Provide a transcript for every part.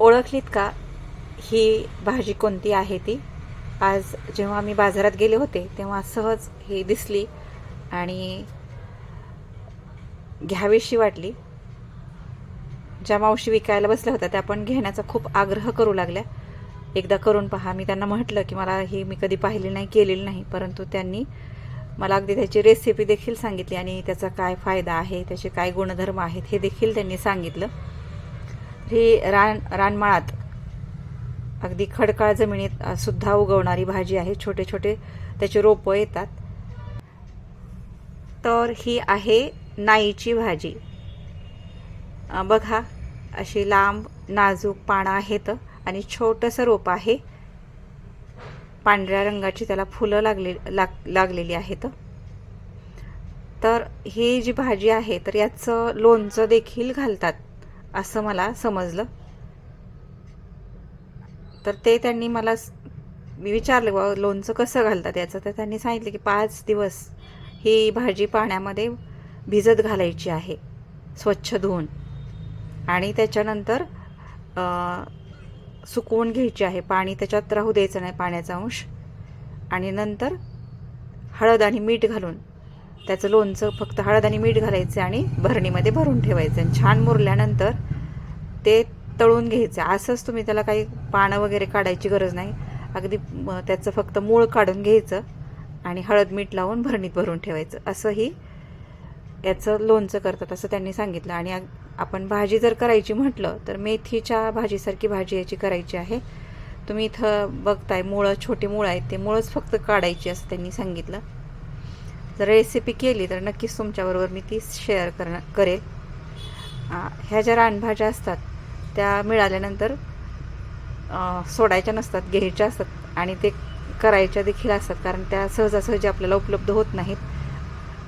ओळखलीत का? ही भाजी कोणती आहे ती? आज जेव्हा मी बाजारात गेले होते तेव्हा सहज ही दिसली आणि घ्यावीशी वाटली. ज्या मावशी विकायला बसल्या होत्या त्या पण घेण्याचा खूप आग्रह करू लागल्या. एकदा करून पहा. मी त्यांना म्हटलं की मला ही मी कधी पाहिली नाही केलेली नाही. परंतु त्यांनी मला अगदी त्याची रेसिपी देखील सांगितली आणि त्याचा काय फायदा आहे त्याचे काय गुणधर्म आहेत हे देखील त्यांनी सांगितलं. ही रान रानमाळात अगदी खडकाळ जमिनीत सुद्धा उगवणारी भाजी आहे. छोटे छोटे त्याचे रोपं येतात. तर ही आहे नाईची भाजी. बघा अशी लांब नाजूक पानं आहेत आणि छोटंसं रोप आहे. पांढऱ्या रंगाची त्याला फुलं लागले लाग लागलेली आहेत. तर ही जी भाजी आहे तर याचं लोणचं देखील घालतात. असं मला समजलं. तर ते त्यांनी मला मी विचारलं बा लोणचं कसं घालतात याचं? तर त्यांनी सांगितलं की पाच दिवस ही भाजी पाण्यामध्ये भिजत घालायची आहे स्वच्छ धुवून. आणि त्याच्यानंतर सुकवून घ्यायची आहे. पाणी त्याच्यात राहू द्यायचं नाही पाण्याचा अंश. आणि नंतर हळद आणि मीठ घालून त्याचं लोणचं फक्त हळद आणि मीठ घालायचं आणि भरणीमध्ये भरून ठेवायचं. आणि छान मुरल्यानंतर ते तळून घ्यायचं. असंच तुम्ही त्याला काही पानं वगैरे काढायची गरज नाही. अगदी म, त्याचं फक्त मूळ काढून घ्यायचं आणि हळद मीठ लावून भरणीत भरून ठेवायचं. असंही याचं लोणचं करतात असं त्यांनी सांगितलं. आणि आपण भाजी जर करायची म्हटलं तर मेथीच्या भाजीसारखी भाजी याची करायची आहे. तुम्ही इथं बघताय मुळं छोटी मुळं आहेत ते मुळंच फक्त काढायची असं त्यांनी सांगितलं. जर रेसिपी केली तर नक्कीच तुमच्याबरोबर मी ती शेअर करण करेल. ह्या ज्या रानभाज्या असतात त्या मिळाल्यानंतर सोडायच्या नसतात घ्यायच्या असतात आणि ते करायच्या देखील असतात कारण त्या सहजासहजी आपल्याला उपलब्ध होत नाहीत.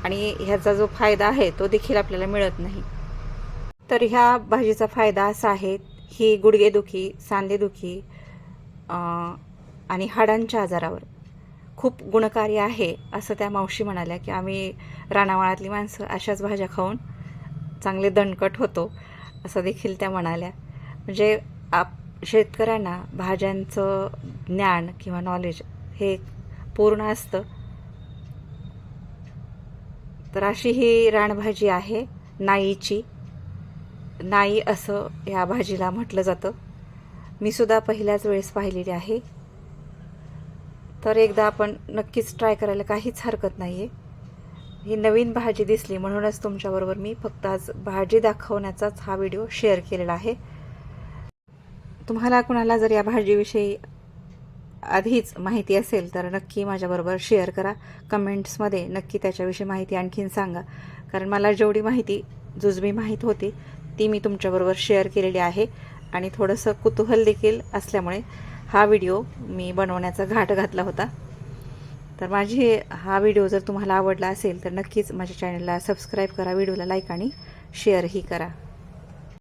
आणि ह्याचा जो फायदा आहे तो देखील आपल्याला मिळत नाही. तर ह्या भाजीचा फायदा असा आहे ही गुडघेदुखी सांधेदुखी आणि हाडांच्या आजारावर. खूप गुणकारी आहे असं त्या मावशी म्हणाल्या की आम्ही राणावाळातली माणसं अशाच भाज्या खाऊन चांगले दणकट होतो असं देखील त्या म्हणाल्या. म्हणजे आप शेतकऱ्यांना भाज्यांचं ज्ञान किंवा नॉलेज हे पूर्ण असतं. तर अशी ही रानभाजी आहे नाईची. नाई असं या भाजीला म्हटलं जातं. मी सुद्धा पहिल्याच वेळेस पाहिलेली आहे. तर एकदा आपण नक्कीच ट्राय करायला काहीच हरकत नाही आहे ही नवीन भाजी दिसली म्हणूनच तुमच्याबरोबर मी फक्त आज भाजी दाखवण्याचाच हा व्हिडिओ शेअर केलेला आहे. तुम्हाला कुणाला जर या भाजीविषयी आधीच माहिती असेल तर नक्की माझ्याबरोबर शेअर करा. कमेंट्समध्ये नक्की त्याच्याविषयी माहिती आणखीन सांगा. कारण मला जेवढी माहिती जुजबी माहीत होती ती मी तुमच्याबरोबर शेअर केलेली आहे. आणि थोडंसं कुतूहल देखील असल्यामुळे हा व्हिडिओ मी बनवण्याचा घाट घातला होता. तर माझी हा व्हिडिओ जर तुम्हाला आवडला असेल तर नक्कीच माझ्या चॅनलला सबस्क्राईब करा व्हिडिओला लाईक आणि शेअरही करा.